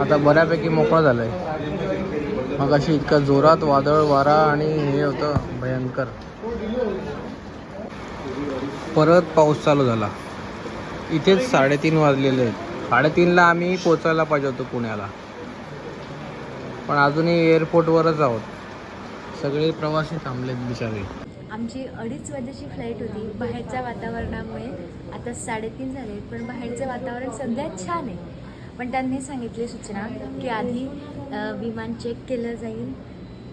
आता बऱ्यापैकी मोकळं झालंय. मग अशी इतका जोरात वादळ वारा आणि हे होतं भयंकर. परत पाऊस चालू झाला. इथेच साडेतीन वाजलेले आहेत. साडेतीनला आम्ही पोचायला पाहिजे होतो पुण्याला. पण अजूनही एअरपोर्टवरच आहोत. सगळे प्रवासी थांबलेत बिचारे. आमची अडीच वाजेची फ्लाईट होती. बाहेरच्या वातावरणामुळे आता साडेतीन झाले पण बाहेरचं वातावरण सध्या छान आहे. पण त्यांनी सांगितली सूचना की आधी विमान चेक केलं जाईल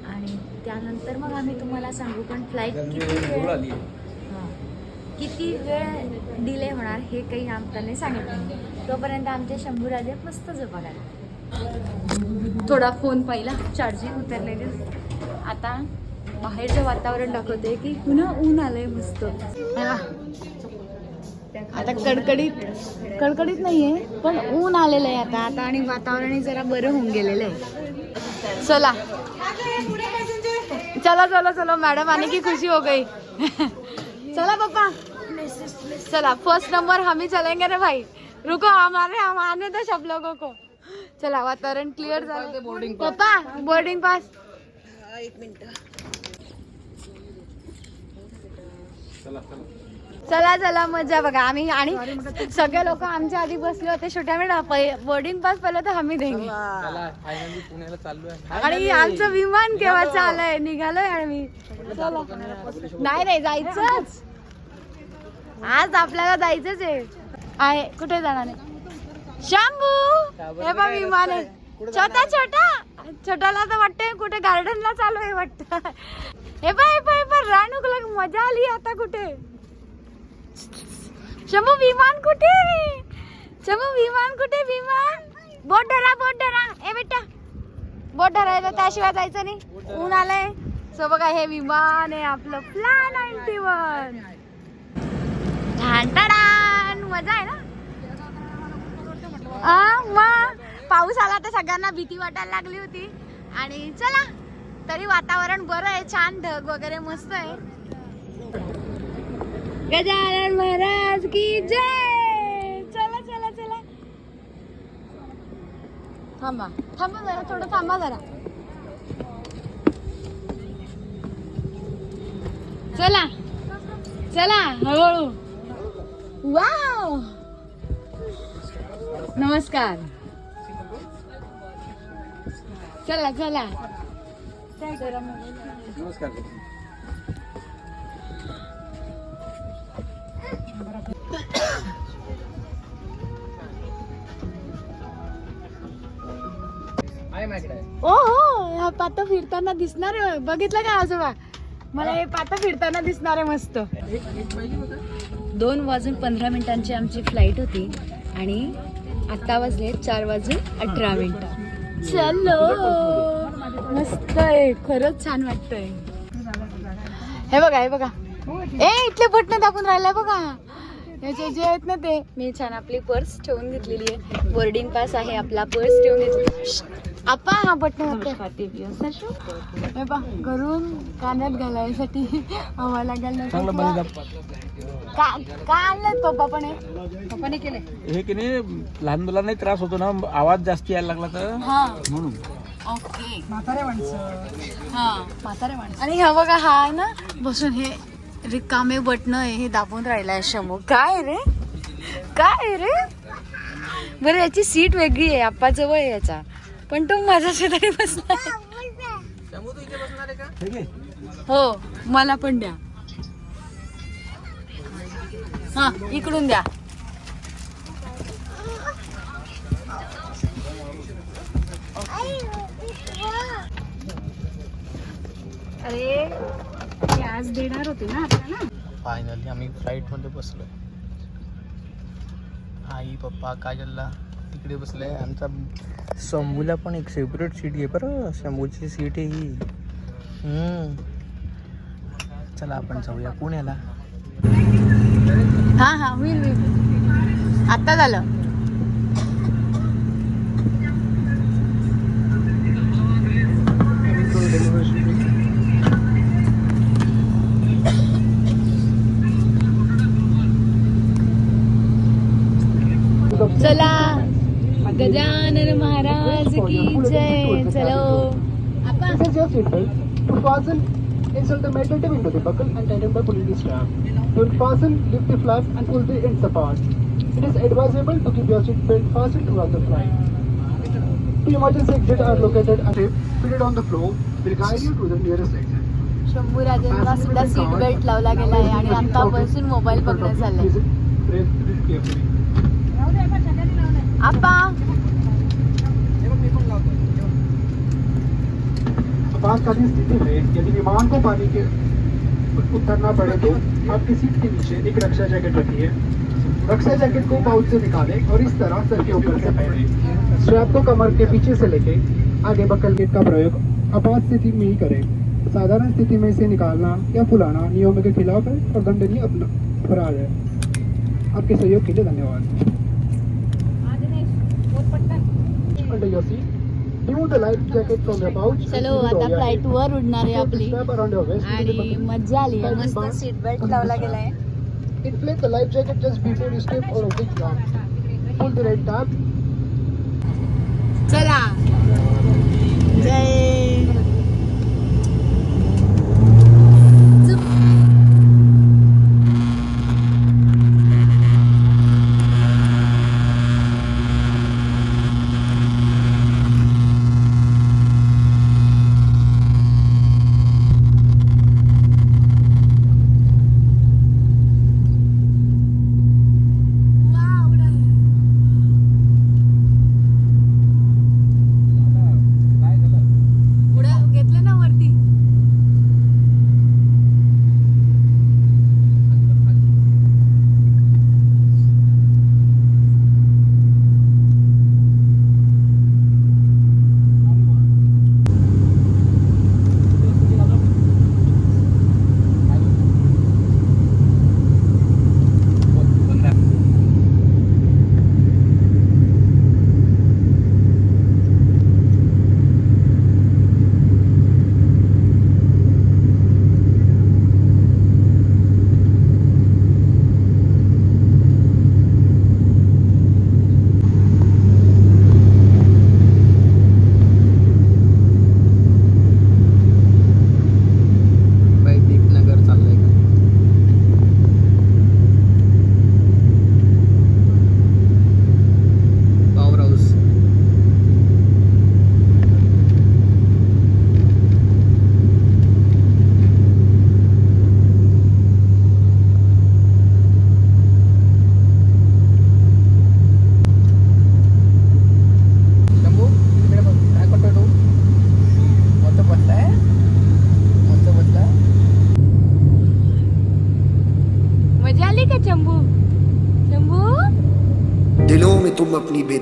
आणि त्यानंतर मग आम्ही तुम्हाला सांगू पण फ्लाईट किती वेळ हां. किती वेळ डिले होणार हे काही आम त्यांनी सांगितलं नाही. तोपर्यंत आमचे शंभूराजे मस्त झोपा थोडा फोन पाहिला चार्जिंग उतरलेली आता बाहेरचं वातावरण दाखवते की पुन्हा ऊन आलंय मस्त हे. आता कडकडीत कडकडीत नाहीये पण ऊन आलेलं आहे आता. आता आणि वातावरणही जरा बरं होऊन गेलेलं आहे. चला. चला चला चलो मैडम आने की खुशी हो गई. चला पापा चला फर्स्ट नंबर हम ही चलेंगे रे भाई. रुको हमारे हम आने दो सब लोगों को. चला वातावरण क्लिअर झालं. बोर्डिंग पप्पा बोर्डिंग पास चला चला. मजा बघा. आम्ही आणि सगळे लोक आमच्या आधी बसले होते छोट्या मेळा बोर्डिंग पास पहिलं तर आम्ही देंगे आणि आमचं विमान केव्हा चाललंय? निघालोय आम्ही. चला. नाही नाही जायचंच. आज आपल्याला जायचंच आहे. आहे कुठे जाणार आहे? शंभू! हे बघ विमान आहे. छोटा छोटा. छोटाला तर वाटतंय कुठे गार्डनला चालू आहे वाटतं. हे पाय पाय पाय राणूला मजा आली आता कुठे? शंभू विमान कुठे शंभू विमान कुठे विमान बोट धरा बोट धरा ए बेटा बोट धरायचं त्याशिवाय जायचं नाही ऊन आलंय सो बघा हे विमान आहे आपलं प्लॅन नाईन्टी वन मजा आहे ना आ, मग पाऊस आला तर सगळ्यांना भीती वाटायला लागली होती आणि चला तरी वातावरण बरं आहे छान ढग वगैरे मस्त आहे गजानन महाराज की जय! चला चला चला. थांबा थांबा जरा थोडं थांबा जरा. चला चला हळूहळू. वाव! नमस्कार. चला चला. नमस्कार. ओ हो ह्या पाता फिरताना दिसणार आहे. बघितलं का आजोबा? मला हे पाता फिरताना दिसणार आहे मस्त. दोन वाजून पंधरा मिनिटांची आमची फ्लाईट होती आणि आता वाजले चार वाजून अठरा मिनिटं. चलो. मस्त आहे. खरंच छान वाटतंय. हे बघा हे बघा. ए इथले बटन दाबून राहिलाय बघा. याचे जे आहेत ना ते. मी छान आपली पर्स ठेवून घेतलेली आहे. बोर्डिंग पास आहे आपला पर्स ठेवून घेतली आपा हा बटन हे घरून कानात घालायसाठी आम्हाला दाब. का का आणलं पप्पा पण हे? पप्पाने केले. हे की नाही लहान मुलांनाही त्रास होतो ना आवाज जास्ती यायला लागला तर. हा. म्हणून. ओके. म्हातारे माणसं. हा. म्हातारे माणसं. आणि हा बघा हा आहे ना बसून हे रिकामे बटन आहे हे दाबून राहिलाय शमू काय रे? काय रे? बरं याची सीट वेगळी आहे आप्पा जवळ आहे याचा. पण तो माझ्या शेजारी बसला. ठीक आहे हो मला पण द्या. हा इकडून द्या. अरे ते आज देणार होते ना आपल्याला फायनली आम्ही फ्लाईटमध्ये बसलोय. आई पप्पा काजलला. तिकडे बसले आमचा शंभूला पण एक सेपरेट सीट आहे बरं. शंभूची सीट आहे ही. चला आपण जाऊया. पुण्याला. हा हा होईल होईल. आता झालं. चला. गजानन महाराज की जय चलो This is your seatbelt. To fasten, insert the metal tip into the buckle and tighten by pulling the strap. To fasten, lift the flap and pull the ends apart. It is advisable to keep your seatbelt fastened throughout the flight. The emergency exit are located at tape fitted on the floor. Will guide you to the nearest exit. Shambhu राजेंना सुद्धा seat belt लावला गेला आहे आणि आता बसून mobile बघणं चाललंय आपातकालीन स्थिति में यदि विमान को पानी के उतरना पड़े तो के नीचे एक रक्षा जैकेट रखिए रक्षा जैकेट को पाउच से निकालें और इस तरह सर के ऊपर से पहने स्ट्रैप को कमर के पीछे से लेके आगे बकल गेट का प्रयोग आपात स्थिति में ही करें साधारण स्थिति में इसे निकालना या फुलाना नियमों के खिलाफ है और दंडनीय अपना है आपके सहयोग के लिए धन्यवाद एंड योर सीट ठेवू आता फ्लाइट उडणार आहे आपली. आणि आली. मस्त सीट बेल्ट लावला गेलाय. Inflate the life jacket just before you step over the चला. जय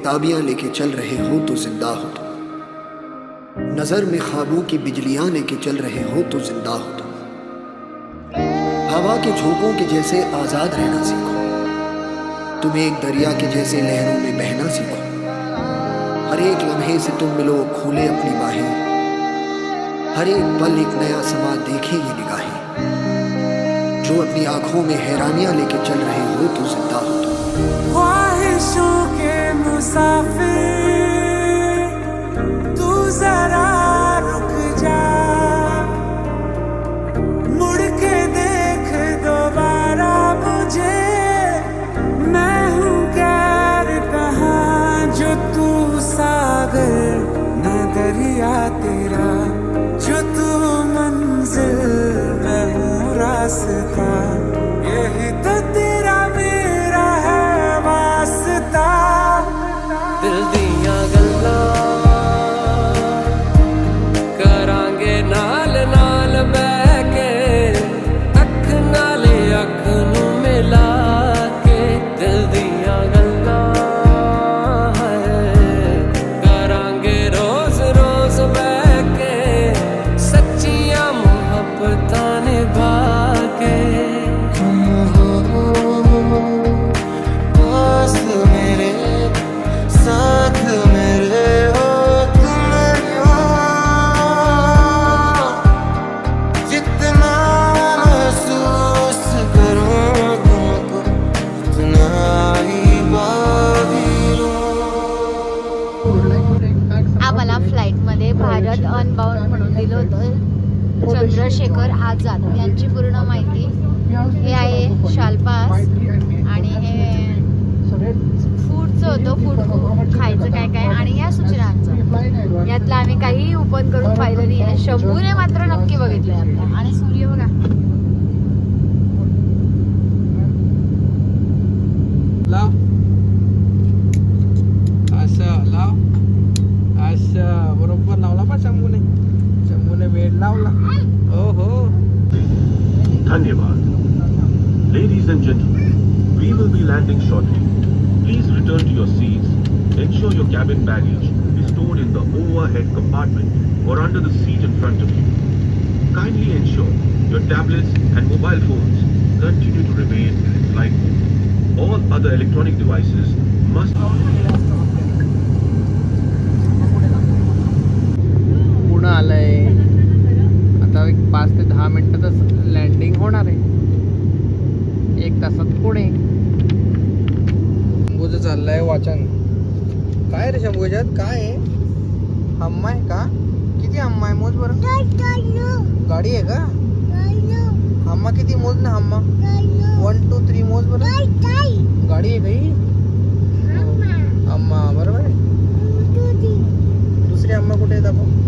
बेताबियाँ लेके चल रहे हो तो ज़िंदा हो। तुम नज़र में ख्वाबों की बिजलियाँ लेके चल रहे हो तो ज़िंदा हो। तुम हवा के झोंकों के जैसे आज़ाद रहना सीखो। तुम एक दरिया के जैसे लहरों में बहना सीखो। हर एक लम्हे से तुम मिलो खोले अपनी बाहें। हर एक पल एक नया समा देखे ये निगाहें। जो अपनी आँखों में हैरानियाँ लेके चल रहे हो तो ज़िंदा हो। तुम I feel. होतं फूड खायचं काय काय आणि या सूचनांचं यातलं आम्ही काहीही ओपन करून पाहिलं नाही आहे. शंभूने मात्र नक्की बघितलंय आपल्या आणि सूर्य बघा. लाव असं लाव असं बरोबर लावला पा शंभूने. शंभूने वेळ लावला. हो हो. Dhanyavad. Ladies and gentlemen, we will be landing shortly. Please return to your seats. Ensure your cabin baggage is stored in the overhead compartment or under the seat in front of you. Kindly ensure your tablets and mobile phones continue to remain in flight mode. All other electronic devices must पुणं आलंय आता एक पाच ते दहा मिनिटातच landing होणार आहे एक तासात पुणे चाललंय वाचन काय रे शंभू याच्यात काय आहे? हम्मा आहे का? किती हम्मा आहे मोज बरं गाडी आहे का? हम्मा किती मोज ना हम्मा वन टू थ्री मोज बरं गाडी आहे काही? अम्मा. बरोबर आहे. दुसरी अम्मा कुठे आहे दाखव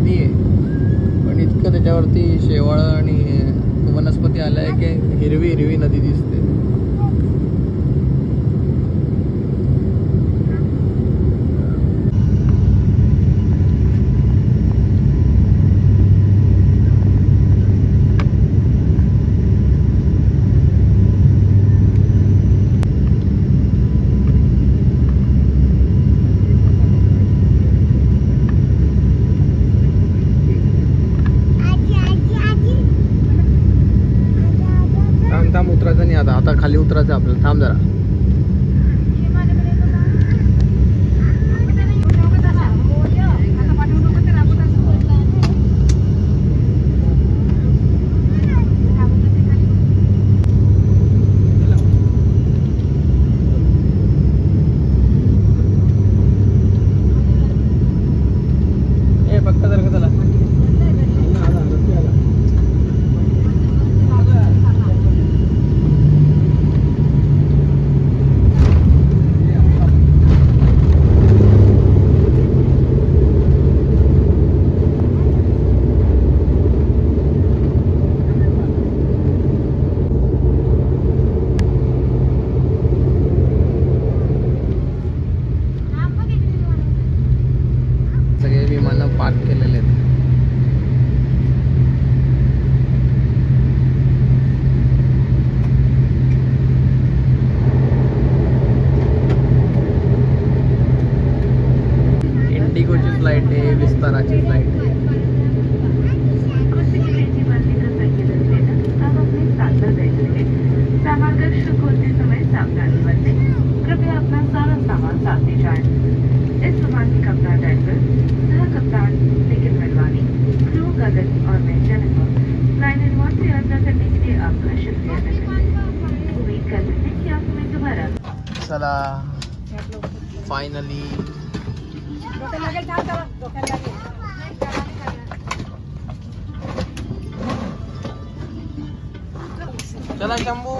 नदी आहे. पण इतकं त्याच्यावरती शेवाळं आणि वनस्पती आलं आहे की हिरवी हिरवी नदी दिसते थांब थांब उतरायचं नाही आता आता खाली उतरायचं आहे आपल्याला थांब जरा. फायनली चला शंभू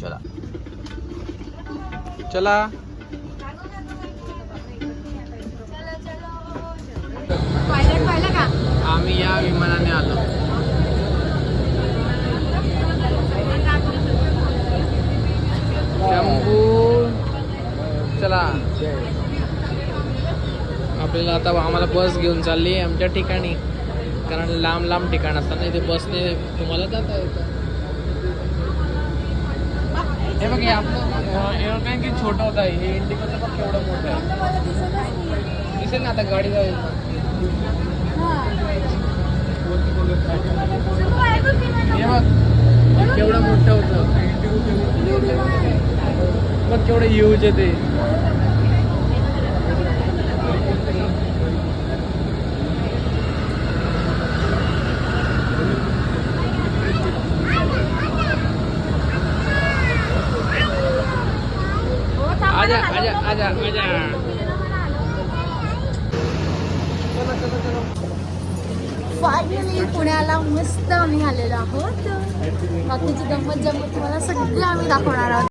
चला चला पायलट पाहिलं का आम्ही या विमानाने आलो शंभू. चला. आपल्याला आता आम्हाला बस घेऊन चालली आहे आमच्या ठिकाणी. कारण लांब लांब ठिकाण असताना इथे बसने तुम्हाला जाता येतं. हे बघ हे आपलं एरोप्लेन किती छोटं होतं आहे. हे इंडिगोचं बघ केवढं मोठं आहे. दिसेल ना आता गाडी जाईल हे बघ केवढं मोठं होतं. बघ केवढे यूज आहे ते. आजा आजा आजा आजा. फायनली पुण्याला मस्त आम्ही आलेलो आहोत. बाकीची गंमत जमत तुम्हाला सगळं आम्ही दाखवणार आहोत.